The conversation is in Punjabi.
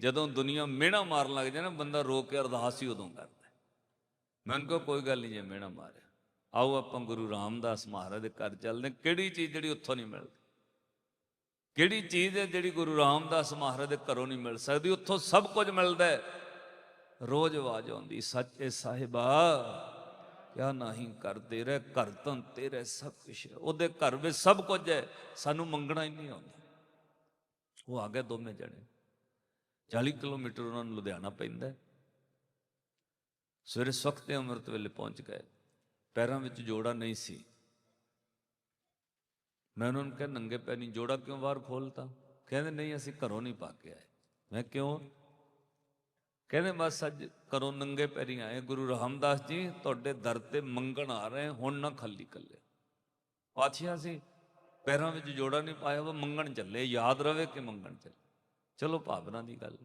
ਜਦੋਂ ਦੁਨੀਆ ਮਿਹਣਾ ਮਾਰਨ ਲੱਗ ਜਾਏ ਨਾ, ਬੰਦਾ ਰੋ ਕੇ ਅਰਦਾਸ ਹੀ ਉਦੋਂ ਕਰਦਾ। ਹੈ। ਮੈਂ ਕੋਈ ਗੱਲ ਨਹੀਂ, ਜੇ ਮਿਹਣਾ ਮਾਰਿਆ। ਆਓ ਆਪਾਂ ਗੁਰੂ ਰਾਮਦਾਸ ਮਹਾਰਾਜ ਦੇ ਘਰ ਚੱਲਦੇ ਹਾਂ। ਕਿਹੜੀ ਚੀਜ਼ ਜਿਹੜੀ ਉੱਥੋਂ ਨਹੀਂ ਮਿਲਦੀ? ਕਿਹੜੀ ਚੀਜ਼ ਹੈ ਜਿਹੜੀ ਗੁਰੂ ਰਾਮਦਾਸ ਮਹਾਰਾਜ ਦੇ ਘਰੋਂ ਨਹੀਂ ਮਿਲ ਸਕਦੀ? ਉੱਥੋਂ ਸਭ ਕੁਝ ਮਿਲਦਾ ਹੈ। ਰੋਜ਼ ਆਵਾਜ਼ ਆਉਂਦੀ, ਸੱਚੇ ਸਾਹਿਬਾ, ਕਿਆ ਨਹੀਂ ਕਰਦੇ ਰਹਿ, ਘਰ ਤਾਂ ਤੇਰੇ ਸਭ ਕੁਛ ਉਹਦੇ ਘਰ ਵਿੱਚ ਸਭ ਕੁਝ ਹੈ। ਸਾਨੂੰ ਮੰਗਣਾ ਹੀ ਨਹੀਂ ਆਉਂਦਾ। ਉਹ ਆ ਗਏ ਦੋਵੇਂ ਜਣੇ। 40 ਕਿਲੋਮੀਟਰ ਉਹਨਾਂ ਨੂੰ ਲੁਧਿਆਣਾ ਪੈਂਦਾ ਸਵੇਰੇ ਸਵਖਤੇ ਅੰਮ੍ਰਿਤ ਵੇਲੇ ਪਹੁੰਚ ਗਏ। ਪੈਰਾਂ ਵਿੱਚ ਜੋੜਾ ਨਹੀਂ ਸੀ। ਮੈਂ ਉਹਨਾਂ ਨੂੰ ਕਿਹਾ, ਨੰਗੇ ਪੈਰ ਨਹੀਂ, ਜੋੜਾ ਕਿਉਂ ਬਾਹਰ ਖੋਲਤਾ ਕਹਿੰਦੇ, ਨਹੀਂ, ਅਸੀਂ ਘਰੋਂ ਨਹੀਂ ਪਾ ਕੇ ਆਏ। ਮੈਂ ਕਿਉਂ? ਕਹਿੰਦੇ, ਬਸ ਅੱਜ ਘਰੋਂ ਨੰਗੇ ਪੈਰੀ ਆਏ ਗੁਰੂ ਰਾਮਦਾਸ ਜੀ, ਤੁਹਾਡੇ ਦਰ ਤੇ ਮੰਗਣ ਆ ਰਹੇ ਹੁਣ ਨਾ ਖਾਲੀ ਕੱਲੇ। ਪਾਛਿਆ ਸੀ ਪੈਰਾਂ ਵਿੱਚ ਜੋੜਾ ਨਹੀਂ ਪਾਇਆ, ਉਹ ਮੰਗਣ ਚੱਲੇ। ਯਾਦ ਰਵੇ ਕਿ ਮੰਗਣ ਚੱਲੇ। ਚਲੋ ਭਾਵਨਾ ਦੀ ਗੱਲ।